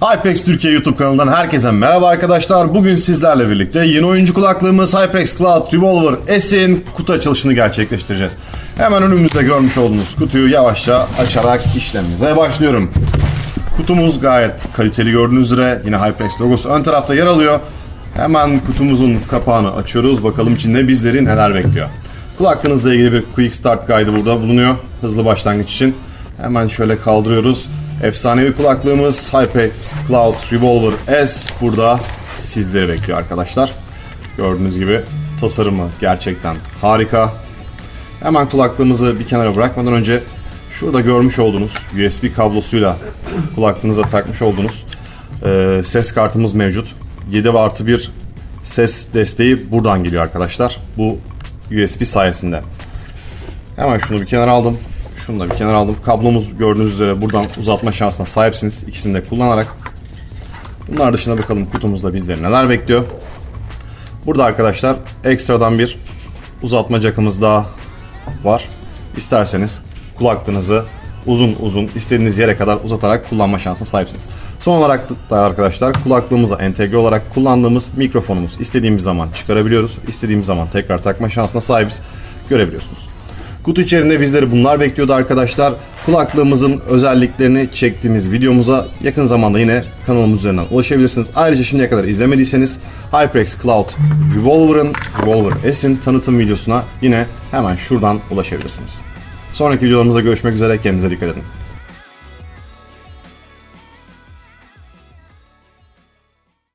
HyperX Türkiye YouTube kanalından herkese merhaba arkadaşlar. Bugün sizlerle birlikte yeni oyuncu kulaklığımız HyperX Cloud Revolver S'in kutu açılışını gerçekleştireceğiz. Hemen önümüzde görmüş olduğunuz kutuyu yavaşça açarak işlemimize başlıyorum. Kutumuz gayet kaliteli gördüğünüz üzere yine HyperX logosu ön tarafta yer alıyor. Hemen kutumuzun kapağını açıyoruz. Bakalım içinde bizleri neler bekliyor. Kulaklığınızla ilgili bir Quick Start Guide'ı burada bulunuyor. Hızlı başlangıç için. Hemen şöyle kaldırıyoruz. Efsanevi kulaklığımız HyperX Cloud Revolver S burada sizleri bekliyor arkadaşlar. Gördüğünüz gibi tasarımı gerçekten harika. Hemen kulaklığımızı bir kenara bırakmadan önce şurada görmüş olduğunuz USB kablosuyla kulaklığınıza takmış olduğunuz e, ses kartımız mevcut. 7 ve artı bir ses desteği buradan geliyor arkadaşlar. Bu USB sayesinde. Hemen şunu bir kenara aldım. Şunu da bir kenara aldım. Kablomuz gördüğünüz üzere buradan uzatma şansına sahipsiniz. İkisini de kullanarak. Bunlar dışında bakalım kutumuzda bizleri neler bekliyor. Burada arkadaşlar ekstradan bir uzatma jackımız daha var. İsterseniz kulaklığınızı uzun uzun istediğiniz yere kadar uzatarak kullanma şansına sahipsiniz. Son olarak da arkadaşlar kulaklığımıza entegre olarak kullandığımız mikrofonumuz istediğimiz zaman çıkarabiliyoruz. İstediğimiz zaman tekrar takma şansına sahibiz. Görebiliyorsunuz. Kutu içerisinde bizleri bunlar bekliyordu arkadaşlar. Kulaklığımızın özelliklerini çektiğimiz videomuza yakın zamanda yine kanalımız üzerinden ulaşabilirsiniz. Ayrıca şimdiye kadar izlemediyseniz HyperX Cloud Revolver'ın Revolver S'in tanıtım videosuna yine hemen şuradan ulaşabilirsiniz. Sonraki videolarımızda görüşmek üzere. Kendinize dikkat edin.